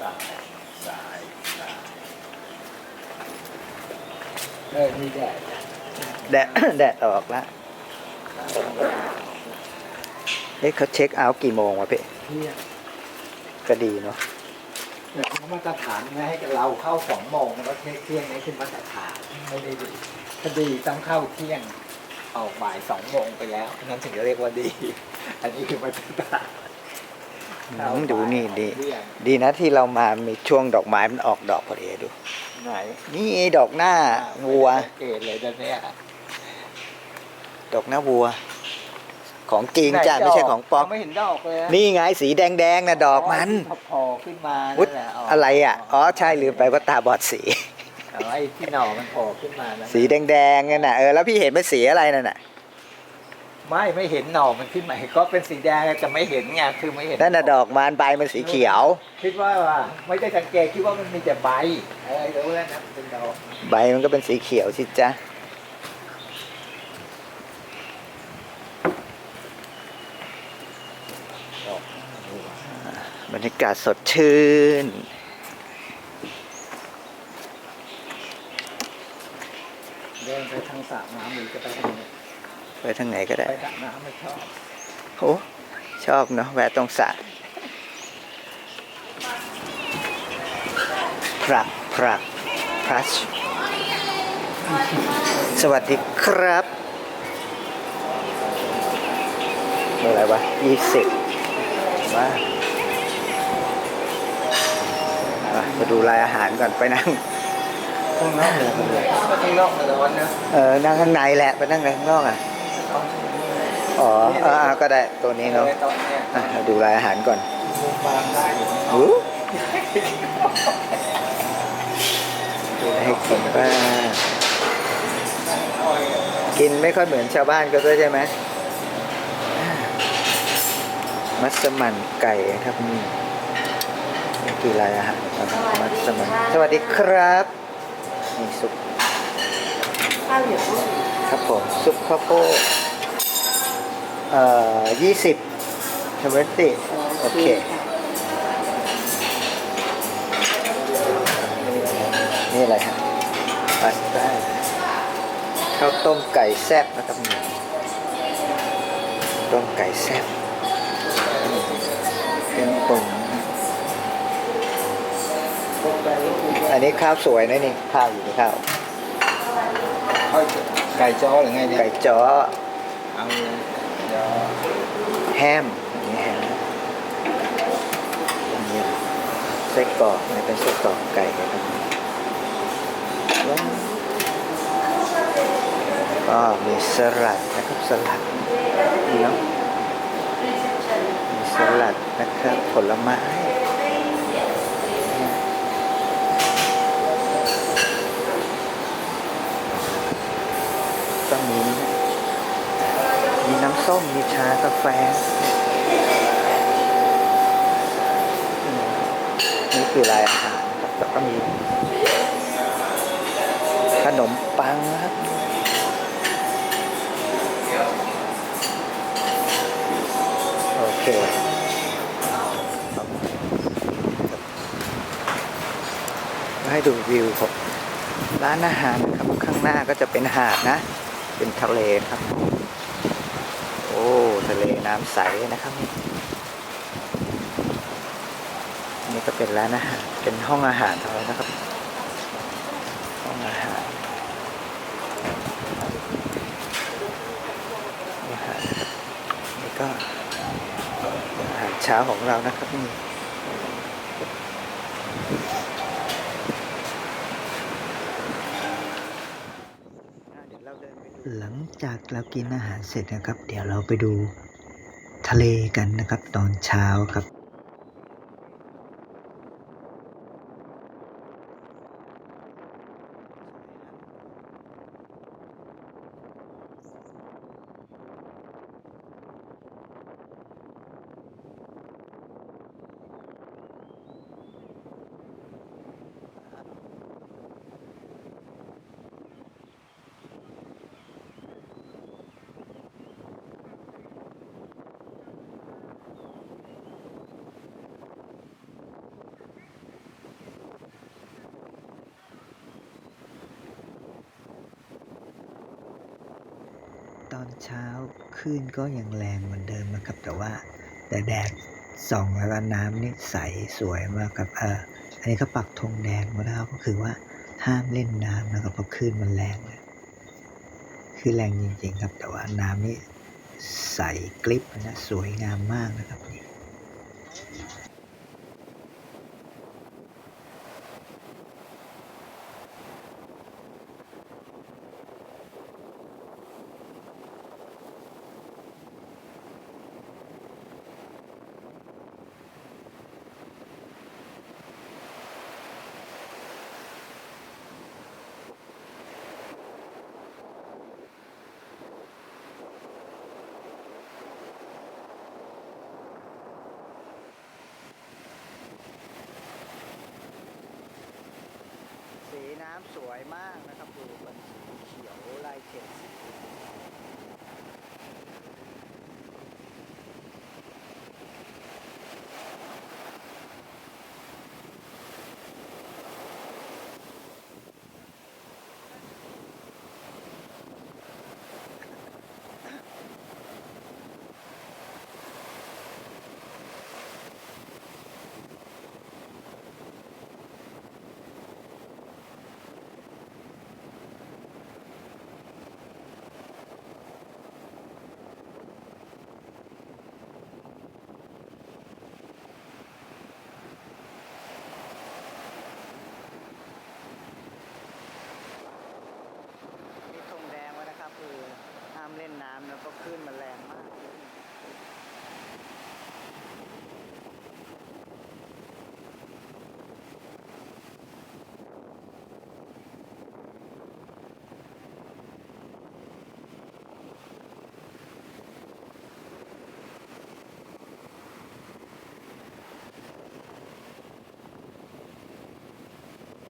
สายสายสายเออมีแดดแดด แดดออกแล้วเฮ้ยเขาเช็คเอาท์กี่โมงวะพี่เที่ยงก็ดีเนาะแต่มาตรฐานไงให้เราเข้าสองโมงมันก็เที่ยงเที่ยงนี่คือมาตรฐานไม่ได้ดีถ้าดีต้องเข้าเที่ยงออกบ่ายสองโมงไปแล้ว นั้นถึงจะเรียกว่าดี อันนี้คือมาตรฐาน อืมดูนี่ดีเที่ยงดีนะที่เรามามีช่วงดอกไม้มันออกดอกพอดีดู ไหนนี่ไอ้ดอกหน้าวัวเกตเลยตอนเนี้ยดอกหน้าวัว ของจริงจ้ะไม่ใช่ของปลอมไม่เห็นดอกเลยนี่ไงสีแดงๆนะดอกมันพอพอขึ้นมาอุ๊ยนั่นแหละอะไรอะอ๋อใช่ลืมไปว่าตาบอดสีเอาไอ้ที่หน่อมันโผล่ขึ้นมาแล้วสีแดงๆนั่นน่ะเออแล้วพี่เห็นเป็นสีอะไรนั่นน่ะ ไม่ไม่เห็นหน่อมันขึ้นมาก็เป็นสีแดงแต่ไม่เห็นไงคือไม่เห็นนั่นน่ะดอกมันใบมันสีเขียว คิดว่าว่าไม่ได้สังเกตคิดว่ามันมีแต่ใบเออรู้แล้วนะมันเป็นดอกใบมันก็เป็นสีเขียวสิจ๊ะดอกบรรยากาศสดชื่น เดินไปทางสระน้ำหรือจะไปทางไหน ไปทางไหนก็ได้ไปสระน้ำไม่ชอบโอ้ชอบเนาะแวะตรงสระพรักพรักพรัชสวัสดีครับเมื่อไหรวะยี่สิบมาอะมาดูรายอาหารก่อนไปนั่งข้างนอกเลยข้างนอกเลยวันนะเออนั่งข้างในแหละไปนั่งข้างนอกอะ อ๋อเออเอาก็ได้ตัวนี้เนาะตอนเนี้ยอะเราดูรายอาหารก่อนมุมบางได้อยู่อู้ดูให้กินบ้างกินไม่ค่อยเหมือนชาวบ้านก็ด้วยใช่ไหมมัสมั่นไก่ครับนี่นี่คือรายอาหารครับมัสมั่นสวัสดีครับนี่ซุป ข้าวเหนียว ครับผม ซุปข้าวโพดเอ่อยี่สิบทเวนตี้โอเคนี่อะไรฮะพาสต้าข้าวต้มไก่แซ่บนะครับนี่ต้มไก่แซ่บเครื่องปรุงอันนี้ข้าวสวยนะนี่ ข้าวอยู่ในข้าว ไก่จ้อหรือไงเนี่ยไก่จ้อเอาเดี๋ยวแฮมอันนี้แฮมอันนี้ไส้กรอกนี่เป็นไส้กรอกไก่นะครับว้าวก็มีสลัดนะครับสลัดเนาะมีสลัดนะครับผลไม้ก็มี มี น้ำส้ม มีชากาแฟ นี่คือรายอาหารครับแล้วก็มี ขนมปังครับโอเคให้ดูวิวของร้านอาหารนะครับ ข้างหน้าก็จะเป็นหาดนะ เป็นทะเลครับ อ้ทะเลน้ำใสนะครับนี่นี่ก็เป็นร้านอาหารเป็นห้องอาหารเท่านั้นนะครับ ห้องอาหารอาหารนี่ก็อาหารเช้าของเรานะครับนี่ หลังจากเรากินอาหารเสร็จนะครับ เดี๋ยวเราไปดูทะเลกันนะครับ ตอนเช้าครับ เช้าคลื่นก็ยังแรงเหมือนเดิมนะครับ แต่ว่าแต่แดดส่องแล้วก็น้ำนี่ใสสวยมากครับเอออันนี้เขาปักธงแดงมาแล้วก็คือว่าห้ามเล่นน้ำนะครับเพราะคลื่นมันแรงเลยคือแรงจริงๆครับ แต่ว่าน้ำนี่ใสกลิบนะสวยงามมากนะครับนี่ น้ำสวยมากนะครับดูมันสีเขียวลายเข็ดสี